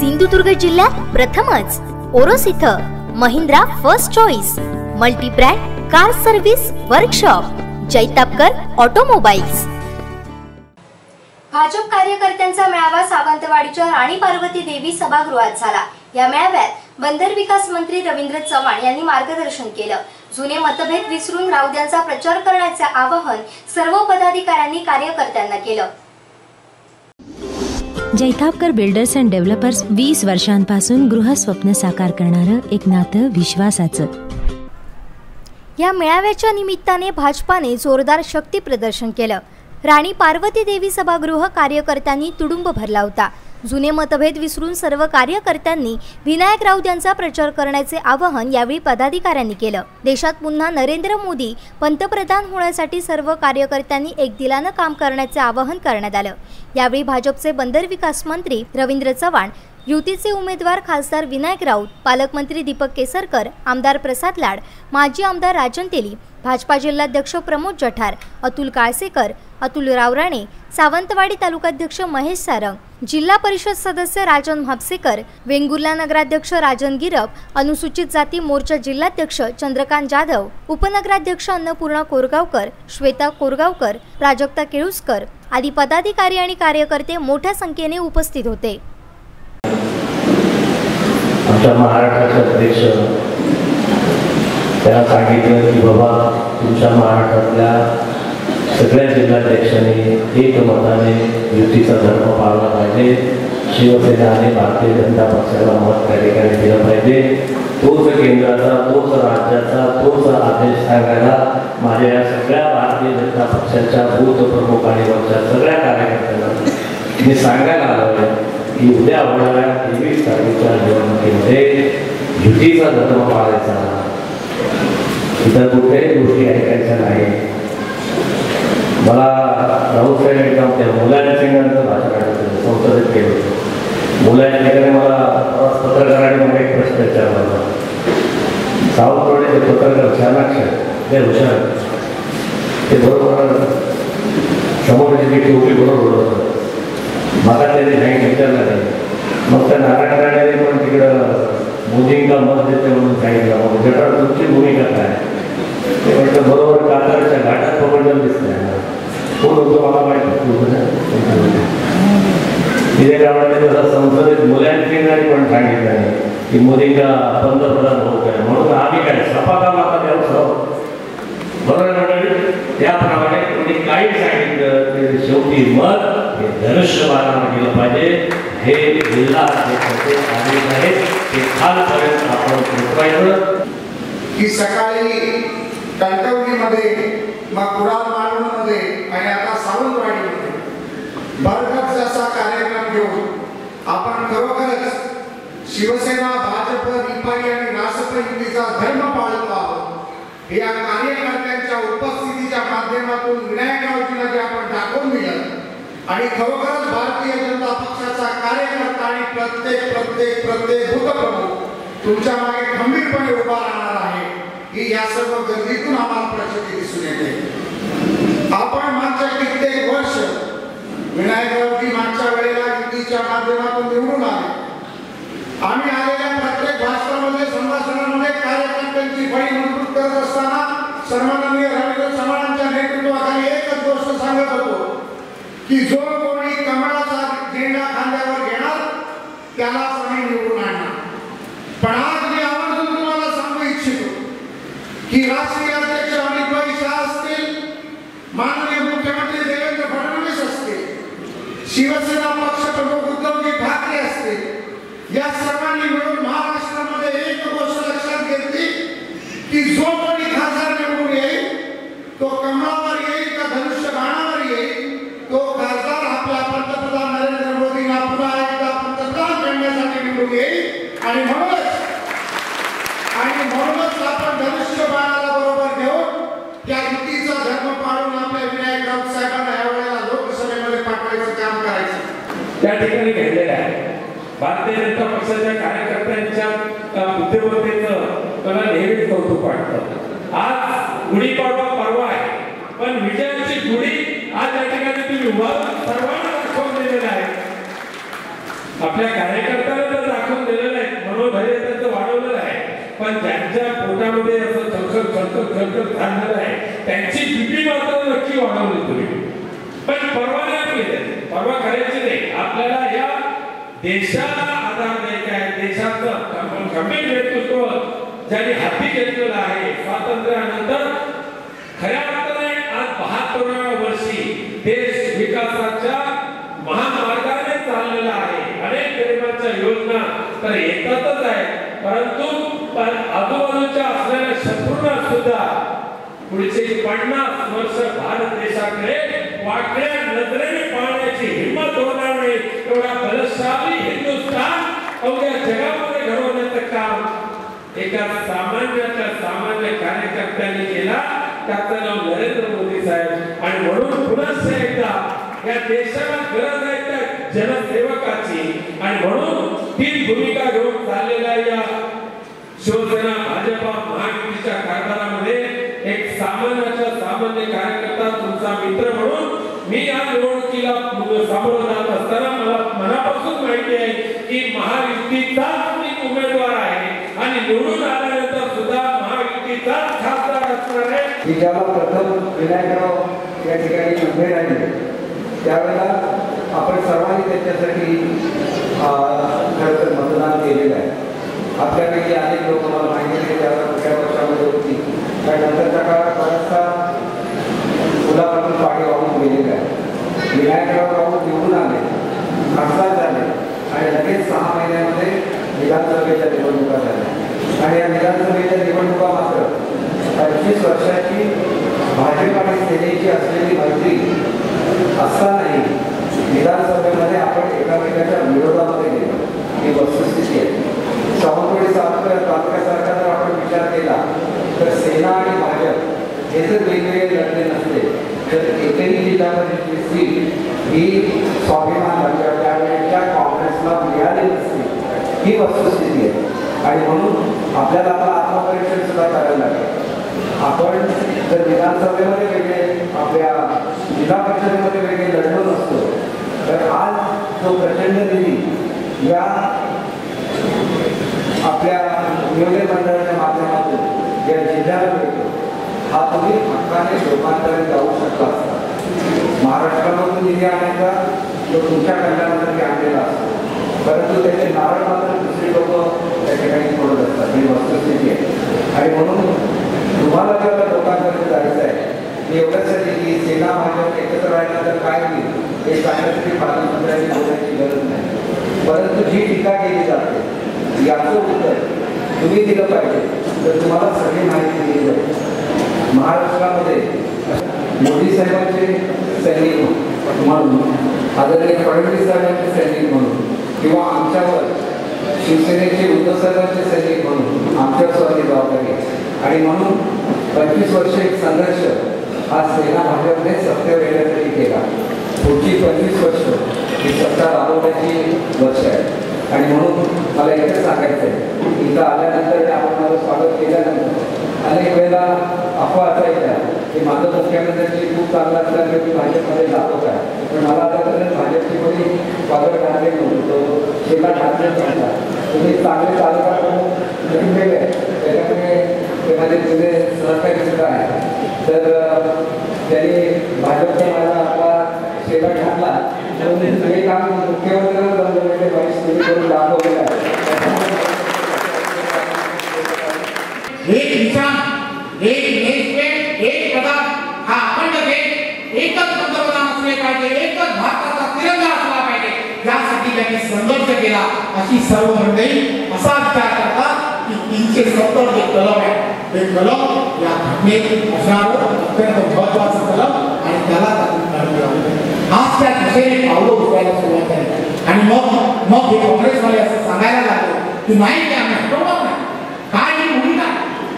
सिंधुदुर्ग जिल्ह्यात प्रथमच. ओरोस इथं Mahindra first choice multibrand car service workshop Jaitapkar automobiles. Bhajap कार्यकर्त्यांचा मेळावा सावंतवाडीच्या राणी पार्वती देवी सभागृहात झाला. या मेळाव्यात बंदर विकास मंत्री रवींद्र चव्हाण यांनी मार्गदर्शन केलं. जुने मतभेद विसरून राऊद्यांचा प्रचार करण्याचे आवाहन सर्व पदाधिकाऱ्यांनी कार्यकर्त्यांना केलं. जैतापकर बिल्डर्स अँड डेव्हलपर्स वीस वर्षांपासून गृहस्वप्न साकार करणारं एक नातं विश्वासाचं. या मेळाव्याच्या निमित्ताने भाजपाने जोरदार शक्ती प्रदर्शन केलं. राणी पार्वती देवी सभागृह कार्यकर्त्यांनी तुडुंब भरला होता. जुने मतभेद विसरून सर्व कार्यकर्त्यांनी विनायक राऊत यांचा प्रचार करण्याचे आवाहन यावेळी पदाधिकाऱ्यांनी केलं. देशात पुन्हा नरेंद्र मोदी पंतप्रधान होण्यासाठी सर्व कार्यकर्त्यांनी एक दिलानं काम करण्याचे आवाहन करण्यात आलं. यावेळी भाजपचे बंदर विकास मंत्री रवींद्र चव्हाण युतीचे उमेदवार खासदार विनायक राऊत पालकमंत्री दीपक केसरकर आमदार प्रसाद लाड माजी आमदार राजन तेली भाजपा जिल्हाध्यक्ष प्रमोद जठार अतुल काळसेकर अतुल रावराणे सावंतवाडी तालुकाध्यक्ष महेश सारंग जिल्हा परिषद सदस्य राजन म्हापसेकर वेंगुर्ला नगराध्यक्ष राजन गिरप अनुसूचित जाती मोर्चा जिल्हाध्यक्ष चंद्रकांत जाधव उपनगराध्यक्ष अन्नपूर्णा कोरगावकर श्वेता कोरगावकर प्राजक्ता केळुसकर आदी पदाधिकारी आणि कार्यकर्ते मोठ्या संख्येने उपस्थित होते. आमच्या महाराष्ट्राचे अध्यक्ष त्यांना सांगितलं की बाबा तुमच्या महाराष्ट्रातल्या सगळ्या जिल्हाध्यक्षांनी एक मताने युतीचा धर्म पाळला पाहिजे. शिवसेना आणि भारतीय जनता पक्षाला मत त्या ठिकाणी दिलं पाहिजे. तोच केंद्राचा तोच राज्याचा तोच आदेश सांगायला माझ्या या सगळ्या भारतीय जनता पक्षाच्या बूथ प्रमुख आणि वरच्या सगळ्या कार्यकर्त्यांना मी सांगायला आलो की उद्या होणाऱ्या तेवीस तारखेच्या निवडणुकीमध्ये युतीचा धर्म पाळायचा इतर कुठल्याही गोष्टी ऐकायच्या नाही मला राहुल साहेब एकदम त्या मुलांच्या सिंगांचं भाषण संसदेत केलं होतं मुलांच्या ठिकाणी मला प्रवास पत्रकाराने मला एक प्रश्न विचारला होता सावंतवाडीचे पत्रकार चाणाक्ष ते हुशार ते बरोबर समोरची जी टोपी बरोबर होतं मला त्यांनी नाही विचारलं नाही मग त्या नारायण राणेने पण तिकडं मोदींना मत देते म्हणून सांगितलं. मग जटाळ तुमची भूमिका काय? ते म्हटलं बरोबर कातारच्या घाटात प्रबंधन दिसतंय. कोण होतो मला माहिती तिथे त्यामुळे तसं संसदेत मुलांची पण सांगितलं नाही की मोदींना पंतप्रधान होत आहे म्हणून आम्ही काय सपाटा माता द्यावं बरोबर मंडळी त्याप्रमाणे कोणी काही सांगितलं ते शेवटी मत हे गेलं पाहिजे. हे जिल्हा अध्यक्षाचे आदेश आहेत. ते खालपर्यंत आपण पोचवायचं की सकाळी कणकवलीमध्ये मग कुडाल मार्गमध्ये आणि आता सावंतवाडीमध्ये भरगत जसा कार्यक्रम घेऊन आपण खरोखरच शिवसेना भाजप रिपाई आणि रासप युतीचा धर्म पाळत आहोत. या कार्यकर्त्यांच्या उपस्थितीच्या माध्यमातून विनायकरावजीला जे आपण दाखवून दिलं आणि खरोखरच भारतीय जनता पक्षाचा कार्यकर्ता आणि प्रत्येक प्रत्येक प्रत्येक भूतप्रमुख तुमच्या मागे खंबीरपणे उभा राहणार आहे ही या सर्व गर्दीतून आम्हाला प्रचिती दिसून येते. आपण मागच्या कित्येक वर्ष विनायकरावजी मागच्या वेळेला युतीच्या माध्यमातून निवडून आले. आम्ही आलेल्या प्रत्येक भाषणामध्ये संभाषणामध्ये कार्यकर्त्यांची फळी मजबूत करत असताना सन्माननीय रवींद्र चव्हाणांच्या नेतृत्वाखाली एकच गोष्ट सांगत होतो की जो कोणी कमळाचा झेंडा खांद्यावर घेणार त्यालाच आम्ही निवडून आणणार पण आज मी आवर्जून तुम्हाला सांगू इच्छितो की राष्ट्रीय अध्यक्ष अमित भाई शाह असतील माननीय मुख्यमंत्री देवेंद्र फडणवीस असतील शिवसेना पक्ष प्रमुख उद्धवजी ठाकरे असतील या सर्वांनी मिळून महाराष्ट्रामध्ये एक गोष्ट लक्षात घेतली की जो कोणी खासदार निवडून येईल तो कमळावर येईल का धनुष्य बाणावर येईल तो खासदार आपल्या पंतप्रधान नरेंद्र मोदींना पुन्हा एकदा पंतप्रधान करण्यासाठी निवडून येईल आणि म्हणूनच आणि म्हणूनच आपण धनुष्य बाणाला बरोबर घेऊन त्या युतीचा धर्म पाळून आपल्या विनायक राऊत साहेबांना यावेळेला लोकसभेमध्ये पाठवायचं काम करायचं त्या ठिकाणी घडलेल्या आहे. भारतीय जनता पक्षाच्या कार्यकर्त्यांच्या बुद्धिमत्तेचं मला नेहमीच कौतुक वाटतं. आज गुढीपाडवा पर्व आहे. पण विजयाची गुढी आज या ठिकाणी तुम्ही सर्वांना दाखवून दिलेलं आहे. आपल्या कार्यकर्त्यांना तर दाखवून दिलेलं आहे. मनोधैर्य त्यांचं वाढवलेलं आहे. पण ज्यांच्या पोटामध्ये असं खळखळ खळखळ खळखळ चाललेलं आहे त्यांची भीती मात्र नक्की वाढवली तुम्ही. पण परवा नाही परवा करायची नाही. आपल्याला या देशाला आधार द्यायचा आहे. देशाचं गंभीर नेतृत्व ज्यांनी हाती घेतलेलं आहे. स्वातंत्र्यानंतर खऱ्या अर्थाने आज बहात्तराव्या वर्षी देश विकासाच्या महामार्गाने चाललेला आहे. अनेक गरिबांच्या योजना तर येतातच आहेत. परंतु पण आजूबाजूच्या असलेल्या शत्रूंना सुद्धा पुढचे पन्नास वर्ष भारत देशाकडे वाकड्या नजरेने होणार नाही एवढा बलशाली हिंदुस्थान अवघ्या जगामध्ये घडवण्याचं काम एका सामान्याच्या सामान्य कार्यकर्त्याने केला. त्याचं नाव नरेंद्र मोदी साहेब. आणि म्हणून पुन्हा एकदा या देशाला गरज आहे त्या जनसेवकाची. आणि म्हणून ती भूमिका घेऊन चाललेल्या या शिवसेना भाजपा महायुतीच्या कारभारामध्ये एक सामान्याचा सामान्य कार्यकर्ता तुमचा मित्र म्हणून मी या निवडणुकीला सामोरं जात असताना मला मनापासून माहिती आहे की महायुतीचाच मी उमेदवार आहे. आणि निवडून आल्यानंतर सुद्धा महायुतीचाच खासदार असणार आहे. की ज्याला प्रथम विनायकराव या ठिकाणी उभे राहिले त्यावेळेला आपण सर्वांनी त्याच्यासाठी खरं तर मतदान केलेलं आहे. आपल्यापैकी अनेक लोक मला माहिती नाही त्यावेळेला कुठल्या वर्षामध्ये होती. त्यानंतरच्या काळात बराचसा मुलापासून वाहून गेलेलं आहे. विनायकराव राहून निवडून आले खासदार झाले आणि लगेच सहा महिन्यामध्ये विधानसभेच्या निवडणुका झाल्या. आणि या विधानसभेच्या निवडणुका मात्र पंचवीस वर्षाची भाजप आणि सेनेची असलेली मैत्री असतानाही विधानसभेमध्ये आपण एकामेकाच्या विरोधामध्ये गेलो. ही वस्तुस्थिती आहे. सावंतवाडी सावंतवाडी तालुक्यासारखा जर आपण विचार केला, तर सेना आणि भाजप हे जर वेगवेगळे लढले नसते तर एकही जिल्ह्यामध्ये सीट ही स्वाभिमानाच्या त्यावेळेच्या काँग्रेसला मिळाली नसती. ही वस्तुस्थिती आहे. आणि म्हणून आपल्याला आता आत्मपरीक्षण सुद्धा करायला लागेल. आपण जर विधानसभेमध्ये वेगळे आपल्या जिल्हा परिषदेमध्ये वेगळे लढणं नसतो तर आज जो प्रचंड निधी या आपल्या नियोजन मंडळाच्या माध्यमातून या जिल्ह्याला मिळतो हा तुम्ही हक्काने लोकांकडे जाऊ शकला असता महाराष्ट्रामधून निधी आणायचा तो तुमच्या कल्याणासाठी आणलेला असतो. परंतु त्याचे नारळ मात्र दुसरे लोक त्या ठिकाणी सोडत असतात ही वस्तुस्थिती आहे आणि म्हणून तुम्हाला जर लोकांकडे जायचं आहे मी एवढ्यासाठी की सेना भाजप एकत्र राहिला तर काय होईल हे सांगण्यासाठी पालकमंत्र्यांनी बोलायची गरज नाही परंतु जी टीका केली जाते याचं उत्तर तुम्ही दिलं पाहिजे तर तुम्हाला सगळी माहिती दिली जाईल महाराष्ट्रामध्ये मोदी साहेबांचे सैनिक म्हणून आदरणीय फडणवीस साहेबांचे सैनिक म्हणून किंवा आमच्यावर शिवसेनेचे उद्धव साहेबांचे सैनिक म्हणून आमच्यावर स्वतःची जबाबदारी आणि म्हणून पंचवीस वर्ष एक संघर्ष हा सेना भाजपने सत्तेवर येण्यासाठी केला. पुढची पंचवीस वर्ष ही सत्ता राबवण्याची वर्ष आहे. आणि म्हणून मला एकच सांगायचं आहे इथं आल्यानंतर आपण माझं स्वागत केल्यानंतर अनेक वेळेला अफवा असायच्या. की माझं मुख्यमंत्र्यांची खूप चांगला असल्यामुळे मी भाजपमध्ये जातो काय पण मला आता तर भाजपची कोणी स्वागत ठाकरे नव्हतो शेला ठाकरे नव्हता तुम्ही चांगले तालुका प्रमुख वेगवेगळे त्याच्यामुळे ते माझे जुने सहकारी सुद्धा आहे तर त्यांनी भाजपचा माझा आपला शेला ठाकला. म्हणून हे काम मुख्य पाहिजे त्यांनी संघर्ष केला अशी सर्व मंडळी असा विचार करतात की तीनशे सत्तर जे कलम आहे ते कलम या घटनेत असणारं अत्यंत महत्वाचं कलम आणि त्याला आज त्या दिशेने पावलं उचलायला सुरुवात झाली. आणि मग मग हे काँग्रेसवाले असं सांगायला लागले की नाही ते आम्ही हटवणार नाही. काय ही भूमिका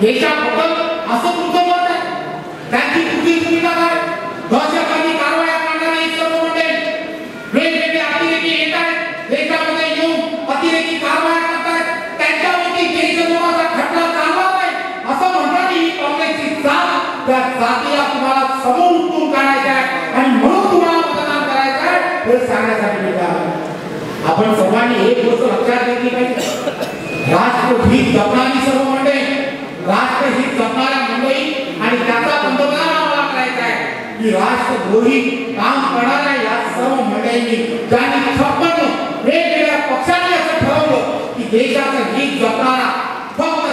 देशाबद्दल असं तुमचं मत आहे. त्यांची तुमची भूमिका काय? दहशतवादी जातीला तुम्हाला समोर उत्तम काढायचं आहे आणि म्हणून तुम्हाला मतदान करायचं आहे हे सांगण्यासाठी मी आलो. आपण सर्वांनी एक गोष्ट लक्षात घेतली पाहिजे राष्ट्रहित जपणारी सर्व मंडळी राष्ट्रहित जपणाऱ्या मंडळी आणि त्याचा पंतप्रधान आम्हाला करायचा आहे की राष्ट्रद्रोही काम करणाऱ्या या सर्व मंडळींनी ज्यांनी छप्पन वेगवेगळ्या पक्षांनी असं ठरवलं की देशाचं हित जपणारा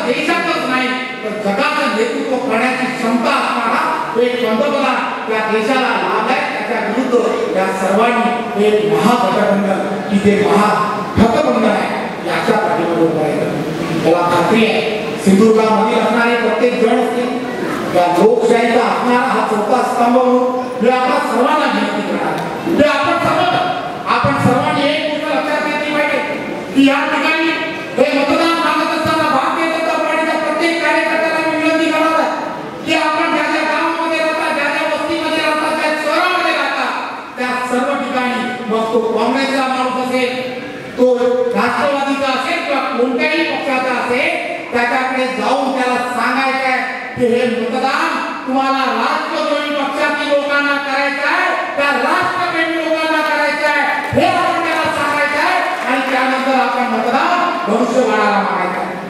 देशातच नाही तर जगाचं नेतृत्व करण्याची क्षमता असणारा एक पंतप्रधान त्या देशाला लाभ आहे त्याच्या विरुद्ध या सर्वांनी एक महागठबंधन की जे महागठबंधन आहे याच्या पाठीमध्ये उभं राहिलं मला खात्री आहे सिंधुदुर्गामध्ये असणारे प्रत्येक जण असतील त्या लोकशाहीचा असणारा हा चौथा स्तंभ म्हणून मी सर्वांना विनंती करणार. आपण सर्व आपण सर्वांनी एक गोष्ट लक्षात घेतली पाहिजे की या ठिकाणी हे मतदान मागत असताना भारतीय जनता पार्टीच्या प्रत्येक कार्यकर्त्याला मी विनंती करणार आहे की आपण ज्या ज्या गावामध्ये राहता ज्या ज्या वस्तीमध्ये राहता ज्या शहरामध्ये राहता त्या सर्व ठिकाणी मग तो काँग्रेसचा माणूस असेल तो राष्ट्रवादीचा असेल किंवा कोणत्याही पक्षाचा असेल त्याच्याकडे जाऊन त्याला सांगायचं आहे की हे मतदान तुम्हाला राष्ट्रद्रोही पक्षातील लोकांना करायचं आहे त्या राष्ट्रप्रेमी लोकांना करायचं आहे हे आपण त्याला सांगायचं आहे आणि त्यानंतर आपण मतदान भविष्यवाणाला मागायचं आहे